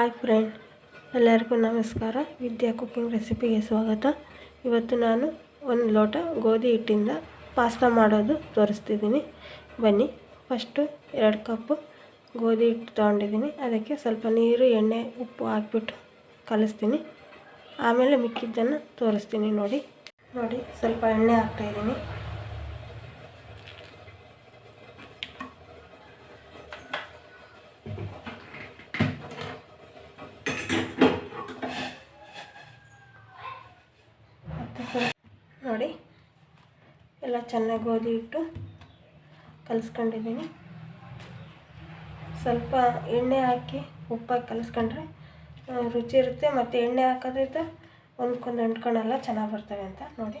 Hi friend, ಎಲ್ಲರಿಗೂ ನಮಸ್ಕಾರ. ವಿದ್ಯಾ cooking ರೆಸಿಪಿಗೆ ಸ್ವಾಗತ. ಇವತ್ತು ನಾನು ಒಂದು ಲೋಟ ಗೋಧಿ ಹಿಟ್ಟಿಂದ ಪಾಸ್ತಾ ಮಾಡೋದು ತೋರಿಸ್ತಿದ್ದೀನಿ. ಬನ್ನಿ, ಫಸ್ಟು ಎರಡು ಕಪ್ಪು ಗೋಧಿ ಹಿಟ್ಟು ತೊಗೊಂಡಿದ್ದೀನಿ. ಅದಕ್ಕೆ ಸ್ವಲ್ಪ ನೀರು, ಎಣ್ಣೆ, ಉಪ್ಪು ಹಾಕ್ಬಿಟ್ಟು ಕಲಿಸ್ತೀನಿ. ಆಮೇಲೆ ಮಿಕ್ಕಿದ್ದನ್ನು ತೋರಿಸ್ತೀನಿ ನೋಡಿ. ನೋಡಿ, ಸ್ವಲ್ಪ ಎಣ್ಣೆ ಹಾಕ್ತಾಯಿದ್ದೀನಿ ನೋಡಿ. ಎಲ್ಲ ಚೆನ್ನಾಗಿ ಗೋಧಿ ಇಟ್ಟು ಕಲಿಸ್ಕೊಂಡಿದ್ದೀನಿ. ಸ್ವಲ್ಪ ಎಣ್ಣೆ ಹಾಕಿ ಉಪ್ಪಾಗಿ ಕಲಿಸ್ಕೊಂಡ್ರೆ ರುಚಿ ಇರುತ್ತೆ. ಮತ್ತು ಎಣ್ಣೆ ಹಾಕೋದ್ರಿಂದ ಒಂದ್ಕೊಂದು ಅಂಟ್ಕೊಂಡೆಲ್ಲ ಚೆನ್ನಾಗಿ ಬರ್ತವೆ ಅಂತ ನೋಡಿ.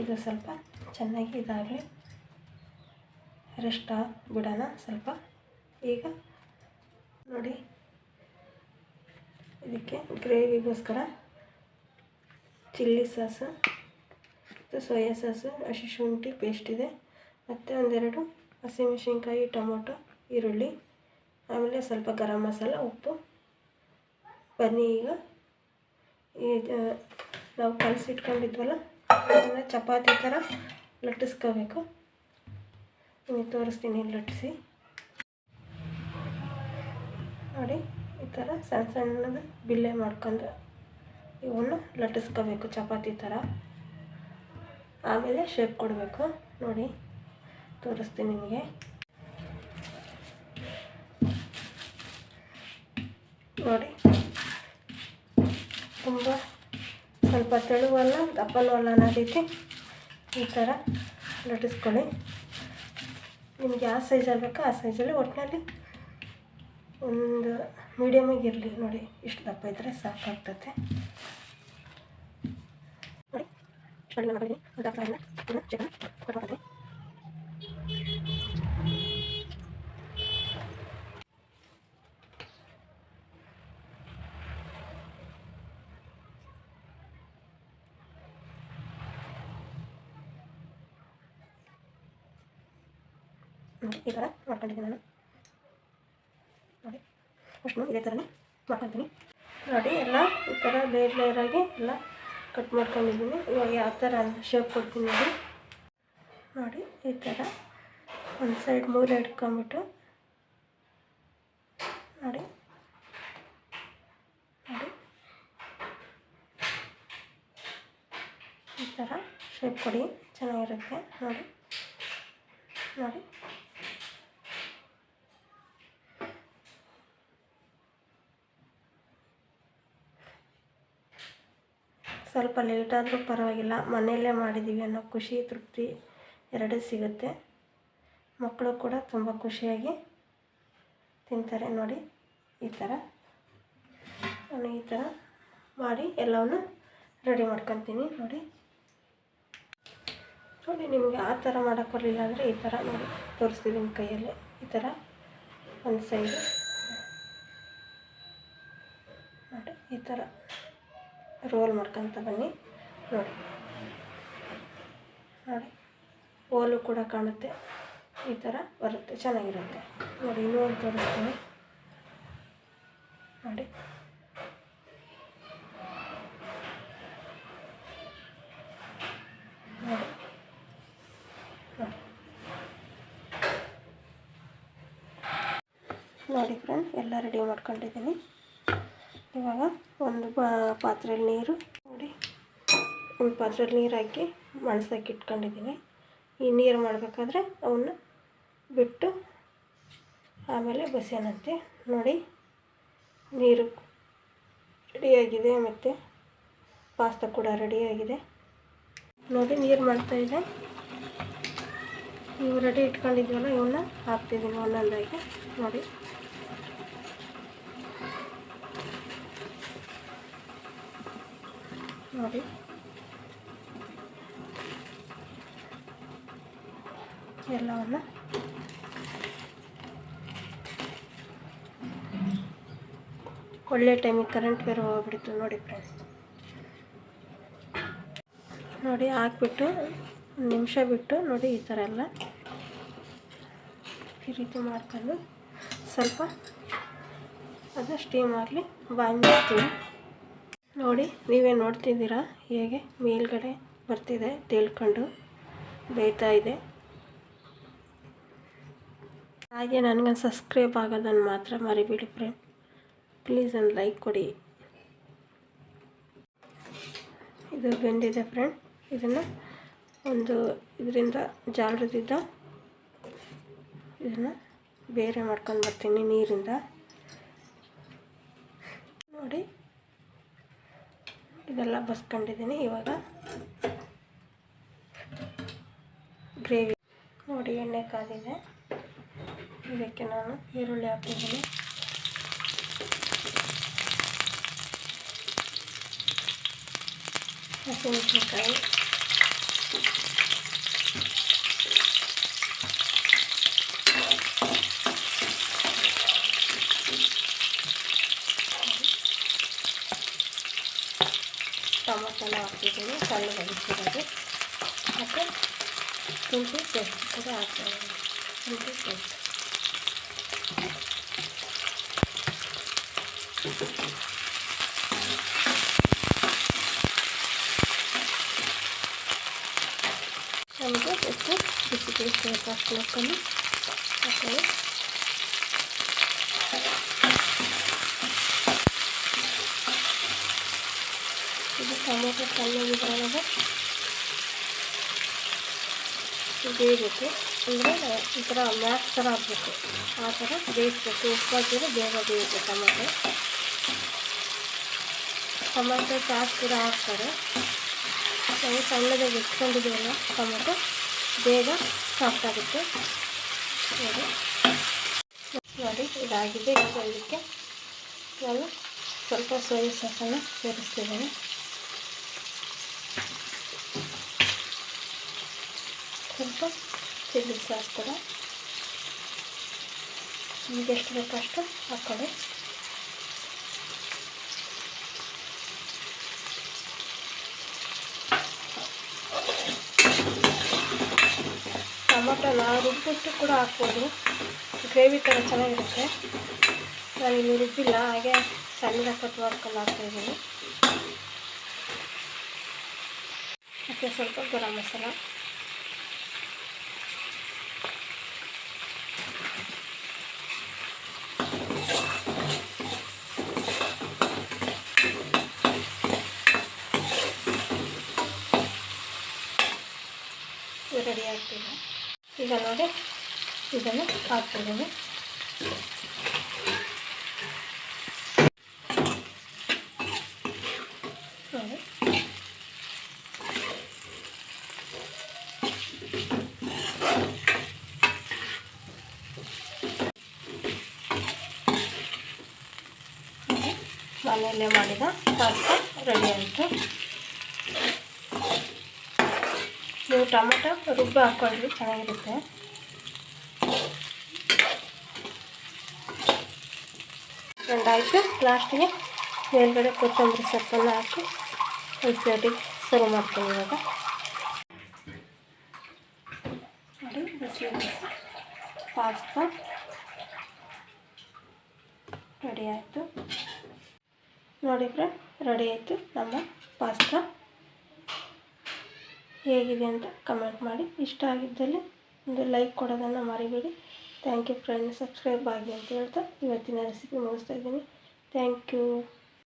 ಇದು ಸ್ವಲ್ಪ ಚೆನ್ನಾಗಿ ಇದಾಗಲಿ. ರೆಸ್ಟ್ ಬಿಡೋಣ ಸ್ವಲ್ಪ. ಈಗ ನೋಡಿ, ಇದಕ್ಕೆ ಗ್ರೇವಿಗೋಸ್ಕರ ಚಿಲ್ಲಿ ಸಾಸು, ಮತ್ತು ಸೋಯಾ ಸಾಸು ಹಸಿ ಶುಂಠಿ ಪೇಸ್ಟ್ ಇದೆ. ಮತ್ತು ಒಂದೆರಡು ಹಸಿಮೆಣ್ಸಿನ್ಕಾಯಿ, ಟೊಮೊಟೊ, ಈರುಳ್ಳಿ, ಆಮೇಲೆ ಸ್ವಲ್ಪ ಗರಂ ಮಸಾಲ, ಉಪ್ಪು. ಬನ್ನಿ ಈಗ. ಈಗ ನಾವು ಕಲಸಿಟ್ಕೊಂಡಿದ್ವಲ್ಲ, ಅದನ್ನು ಚಪಾತಿ ಥರ ಲಟ್ಟಿಸ್ಕೋಬೇಕು. ನಿಮಗೆ ತೋರಿಸ್ತೀನಿ, ಲಟ್ಟಿಸಿ. ನೋಡಿ, ಈ ಥರ ಸಣ್ಣ ಸಣ್ಣದ ಬಿಲ್ಲೆ ಮಾಡ್ಕೊಂಡು ಇವನ್ನ ಲಟ್ಟಿಸ್ಕೋಬೇಕು, ಚಪಾತಿ ಥರ. ಆಮೇಲೆ ಶೇಪ್ ಕೊಡಬೇಕು. ನೋಡಿ, ತೋರಿಸ್ತೀನಿ ನಿಮಗೆ. ನೋಡಿ, ತುಂಬ ಸ್ವಲ್ಪ ತೆಳುವಲ್ಲ ದಪ್ಪನೂ ಅಲ್ಲ ಅನ್ನೋ ರೀತಿ ಈ ಥರ ಲಟ್ಟಿಸ್ಕೊಳ್ಳಿ. ನಿಮ್ಗೆ ಯಾವ ಸೈಜಲ್ಲಿ ಬೇಕೋ? ಆ ಸೈಜಲ್ಲಿ ಒಟ್ಟಿನಲ್ಲಿ ಒಂದು ಮೀಡಿಯಮಾಗಿ ಇರಲಿ ನೋಡಿ ಇಷ್ಟು ದಪ್ಪ ಇದ್ದರೆ ಸಾಕಾಗ್ತತೆ ನೋಡಿ ಈ ಥರ ಮಾಡ್ಕೊಂಡಿದ್ದೀನಿ ನಾನು. ಅಷ್ಟು ಇದೇ ಥರನೇ ಮಾಡ್ಕೊತೀನಿ. ನೋಡಿ, ಎಲ್ಲ ಈ ಥರ ಲೇಯರ್ ಲೇಯರಾಗಿ ಎಲ್ಲ ಕಟ್ ಮಾಡ್ಕೊಂಡಿದ್ದೀನಿ. ಇವಾಗ ಯಾವ ಥರ ಶೇಪ್ ಕೊಡ್ತೀನಿ ನೋಡಿ. ನೋಡಿ, ಈ ಥರ ಒಂದು ಸೈಡ್ ಮೂರು ಇಟ್ಕೊಂಬಿಟ್ಟು ನೋಡಿ. ನೋಡಿ. ಈ ಥರ ಶೇಪ್ ಕೊಡಿ, ಚೆನ್ನಾಗಿರುತ್ತೆ. ನೋಡಿ. ನೋಡಿ. ಸ್ವಲ್ಪ ಲೇಟಾದರೂ ಪರವಾಗಿಲ್ಲ. ಮನೆಯಲ್ಲೇ ಮಾಡಿದ್ದೀವಿ ಅನ್ನೋ ಖುಷಿ, ತೃಪ್ತಿ ಎರಡೂ ಸಿಗುತ್ತೆ. ಮಕ್ಕಳು ಕೂಡ ತುಂಬ ಖುಷಿಯಾಗಿ ತಿಂತಾರೆ ನೋಡಿ ಈ ಥರ. ನಾನು ಈ ಥರ ಮಾಡಿ ಎಲ್ಲವನ್ನು ರೆಡಿ ಮಾಡ್ಕೊತೀನಿ ನೋಡಿ. ನೋಡಿ ನಿಮಗೆ ಆ ಥರ ಮಾಡೋಕ್ಕೆ ಬರಲಿಲ್ಲ ಅಂದರೆ ಈ ಥರ ನೋಡಿ ತೋರಿಸ್ತಿದ್ದೀನಿ ಕೈಯಲ್ಲಿ. ಈ ಥರ ಒಂದು ಸೈಡು ನೋಡಿ ಈ ಥರ. ರೋಲ್ ಮಾಡ್ಕೊತ ಬನ್ನಿ. ನೋಡಿ. ನೋಡಿ. ಹೋಲು ಕೂಡ ಕಾಣುತ್ತೆ. ಈ ಥರ ಬರುತ್ತೆ, ಚೆನ್ನಾಗಿರುತ್ತೆ. ನೋಡಿ ಇನ್ನೂ ಒಂದು ತೋರಿಸ್ತೀನಿ. ನೋಡಿ. ನೋಡಿ. ಫ್ರೆಂಡ್ ಎಲ್ಲ ರೆಡಿ ಮಾಡ್ಕೊಂಡಿದ್ದೀನಿ. ಇವಾಗ ಒಂದು ಪಾತ್ರೆಯಲ್ಲಿ ನೀರು ನೋಡಿ. ಒಂದು ಪಾತ್ರೆಯಲ್ಲಿ ನೀರು ಹಾಕಿ ಮಣಸಕ್ಕೆ ಇಟ್ಕೊಂಡಿದ್ದೀನಿ. ಈ ನೀರು ಮಾಡಬೇಕಾದ್ರೆ ಅವನ್ನ ಬಿಟ್ಟು ಆಮೇಲೆ ಬಸಿಯನಂತೆ ನೋಡಿ. ನೀರು ರೆಡಿಯಾಗಿದೆ ಮತ್ತು ಪಾಸ್ತಾ ಕೂಡ ರೆಡಿಯಾಗಿದೆ. ನೋಡಿ, ನೀರು ಮಾಡ್ತಾಯಿದೆ ಇವು ರೆಡಿ ಇಟ್ಕೊಂಡಿದ್ದೀವಲ್ಲ ಇವನ್ನ ಹಾಕ್ತಿದ್ದೀನಿ ಒಂದೊಂದಾಗಿ. ನೋಡಿ. ನೋಡಿ. ಎಲ್ಲವನ್ನು ಒಳ್ಳೆ ಟೈಮಿಗೆ ಕರೆಂಟ್ ಬೇರೆ ಹೋಗ್ಬಿಡ್ತು ನೋಡಿ ಫ್ರೆಂಡ್ಸ್ ನೋಡಿ ಹಾಕ್ಬಿಟ್ಟು ಒಂದು ನಿಮಿಷ ಬಿಟ್ಟು ನೋಡಿ ಈ ಥರ ಎಲ್ಲ ಈ ರೀತಿ ಮಾಡ್ಕೊಂಡು ಸ್ವಲ್ಪ ಅದು ಸ್ಟೀಮ್ ಆಗಲಿ ಬಾಂಡ್ತೀನಿ ನೋಡಿ, ನೀವೇ ನೋಡ್ತಿದ್ದೀರಾ? ಹೇಗೆ ಮೇಲ್ಗಡೆ ಬರ್ತಿದೆ ತೇಳ್ಕೊಂಡು ಬೇಯ್ತಾ ಇದೆ. ಹಾಗೆ ನನಗೆ ಸಬ್ಸ್ಕ್ರೈಬ್ ಆಗೋದನ್ನು ಮಾತ್ರ ಮರಿಬೇಡಿ ಫ್ರೆಂಡ್. ಪ್ಲೀಸ್ ಒಂದು ಲೈಕ್ ಕೊಡಿ. ಇದು ಬೆಂದಿದೆ ಫ್ರೆಂಡ್. ಇದನ್ನು ಒಂದು ಇದರಿಂದ ಜಾಲರಿದ್ದ ಇದನ್ನು ಬೇರೆ ಮಾಡ್ಕೊಂಡು ಬರ್ತೀನಿ ನೀರಿಂದ. ನೋಡಿ ಇದೆಲ್ಲ ಬಸ್ಕೊಂಡಿದ್ದೀನಿ. ಇವಾಗ ಗ್ರೇವಿ. ನೋಡಿ ಎಣ್ಣೆ ಕಾದಿದೆ. ಇದಕ್ಕೆ ನಾನು ಈರುಳ್ಳಿ ಹಾಕಿದ್ದೀನಿ. ಹಸಿಮೆಣಸಿನ್ಕಾಯಿ ಟೊಮೊಟೊನ ಹಾಕ್ತಿದ್ದೀನಿ ಸಣ್ಣ ಹರಿಸಿರೋದು ಮತ್ತು ಶುಂಠಿ ಪೇಸ್ಟ್ ಕೂಡ ಹಾಕ್ತಾಯಿದ್ದೀನಿ ಶುಂಠಿ ಪೇಸ್ಟ್ ನಮಗೆ ಎಷ್ಟು ಬಿಸಿ ಪೇಸ್ಟ್ ಅಷ್ಟು ಹಾಕೊಂಡು ಹಾಕೊಳ್ಳಿ ಇದು ಟೊಮೊಟೊ ಸಣ್ಣಗಿದ್ರಾಗ ಬೇಯಬೇಕು. ಅಂದರೆ ಈ ಥರ ಮ್ಯಾಕ್ ಥರ ಆಗಬೇಕು. ಆ ಥರ ಬೇಯಿಸ್ಬೇಕು. ಉಪ್ಪು ಬೇಗ ಬೇಯುತ್ತೆ ಟೊಮೊಟೊ. ಟೊಮೊಟೊ ಸಾಸ್ ಕೂಡ ಹಾಕ್ತಾರೆ. ನಾವು ಸಣ್ಣದಾಗಿ ಇಟ್ಕೊಂಡಿದ್ದೀವಲ್ಲ ಟೊಮೊಟೊ, ಬೇಗ ಸಾಫ್ಟ್ ಆಗುತ್ತೆ. ನೋಡಿ. ನೋಡಿ, ಇದಾಗಿದೆ. ಈಗ ಇದಕ್ಕೆ ನಾನು ಸ್ವಲ್ಪ ಸೋಯಾ ಸಾಸನ್ನು ಸೇರಿಸ್ತಿದ್ದೇನೆ. ಸ್ವಲ್ಪ ಚಿಲ್ಲಿ ಸಾಸ್ ಕೂಡ ನಿಮಗೆ ಎಷ್ಟು ಬೇಕಷ್ಟು ಹಾಕ್ಕೊಳ್ಳಿ. ಟೊಮೊಟೊನ ರುಬ್ಬಿಟ್ಟು ಕೂಡ ಹಾಕ್ಬೋದು. ಗ್ರೇವಿ ಥರ ಚೆನ್ನಾಗಿರುತ್ತೆ. ನಾನು ಇಲ್ಲಿ ರುಬ್ಬಿಲ್ಲ, ಹಾಗೆ ಸಣ್ಣ ಕೊಟ್ಟು ಮಾಡ್ಕೊಂಡು ಹಾಕ್ತಾಯಿದ್ದೀನಿ ಮತ್ತು ಸ್ವಲ್ಪ ಗರಂ ಮಸಾಲ ರೆಡಿ ಆಗ್ತಿದೆ ಈಗ ನೋಡಿ ಇದನ್ನು ಹಾಕ್ತಿದ್ದೀನಿ ನೋಡಿ. ಮನೆಯಲ್ಲೇ ಮಾಡಿದ ಪಾಸ್ತಾ ರೆಡಿ ಆಯಿತು. ನೀವು ಟೊಮೆಟೊ ರುಬ್ಬ ಹಾಕ್ಕೊಳ್ಳಿ ಚೆನ್ನಾಗಿರುತ್ತೆ. ಆಯಿತು ಲಾಸ್ಟಿಗೆ ಮೇಲ್ಗಡೆ ಕೊತ್ತಂಬರಿ ಸೊಪ್ಪನ್ನು ಹಾಕಿ ಒಂದು ಪ್ಲೇಟಿಗೆ ಸರ್ವ್ ಮಾಡ್ತೀನಿ ಇವಾಗ. ನೋಡಿ ಪಾಸ್ತಾ. ರೆಡಿ ಆಯಿತು. ನೋಡಿ ರೆಡಿ ಆಯಿತು ನಮ್ಮ ಪಾಸ್ತಾ. ಹೇಗಿದೆ ಅಂತ ಕಮೆಂಟ್ ಮಾಡಿ. ಇಷ್ಟ ಆಗಿದ್ದಲ್ಲಿ ಒಂದು ಲೈಕ್ ಕೊಡೋದನ್ನು ಮರಿಬೇಡಿ. ಥ್ಯಾಂಕ್ ಯು ಫ್ರೆಂಡ್ಸ್ ಸಬ್ಸ್ಕ್ರೈಬ್ ಆಗಿ ಅಂತ ಹೇಳ್ತಾ ಇವತ್ತಿನ ರೆಸಿಪಿ ಮುಗಿಸ್ತಾ ಇದ್ದೀನಿ. Thank you